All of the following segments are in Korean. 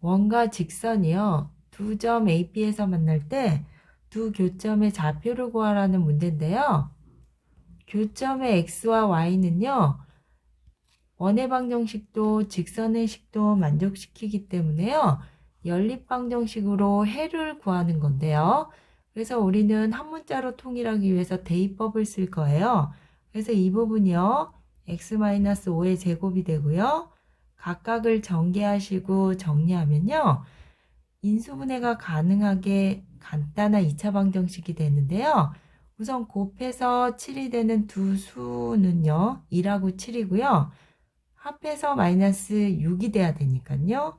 원과 직선이요. 두 점 AP에서 만날 때 두 교점의 좌표를 구하라는 문제인데요. 교점의 x와 y는요. 원의 방정식도 직선의 식도 만족시키기 때문에요. 연립 방정식으로 해를 구하는 건데요. 그래서 우리는 한 문자로 통일하기 위해서 대입법을 쓸 거예요. 그래서 이 부분이요. x-5의 제곱이 되고요. 각각을 전개하시고 정리하면요. 인수분해가 가능하게 간단한 2차 방정식이 되는데요. 우선 곱해서 7이 되는 두 수는요. 2하고 7이고요. 합해서 마이너스 6이 돼야 되니까요.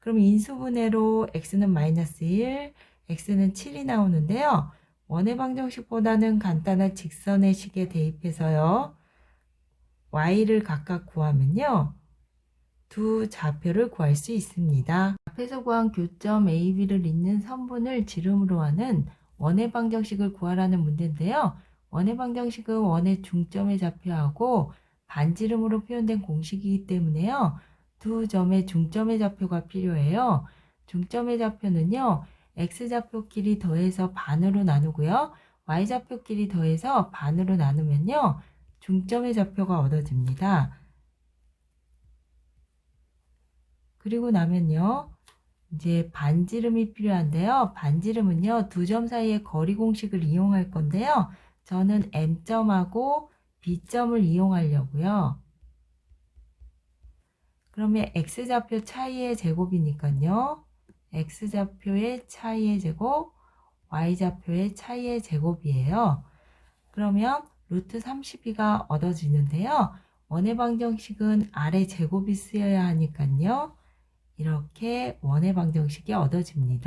그럼 인수분해로 x는 마이너스 1, x는 7이 나오는데요. 원의 방정식보다는 간단한 직선의 식에 대입해서요. y를 각각 구하면요. 두 좌표를 구할 수 있습니다. 앞에서 구한 교점 AB를 잇는 선분을 지름으로 하는 원의 방정식을 구하라는 문제인데요. 원의 방정식은 원의 중점의 좌표하고 반지름으로 표현된 공식이기 때문에요. 두 점의 중점의 좌표가 필요해요. 중점의 좌표는요. x좌표끼리 더해서 반으로 나누고요. y좌표끼리 더해서 반으로 나누면요. 중점의 좌표가 얻어집니다. 그리고 나면요. 이제 반지름이 필요한데요. 반지름은요. 두 점 사이의 거리 공식을 이용할 건데요. 저는 M점하고 B점을 이용하려고요. 그러면 X좌표 차이의 제곱이니까요. X좌표의 차이의 제곱, Y좌표의 차이의 제곱이에요. 그러면 루트 32가 얻어지는데요. 원의 방정식은 아래 제곱이 쓰여야 하니까요. 이렇게 원의 방정식이 얻어집니다.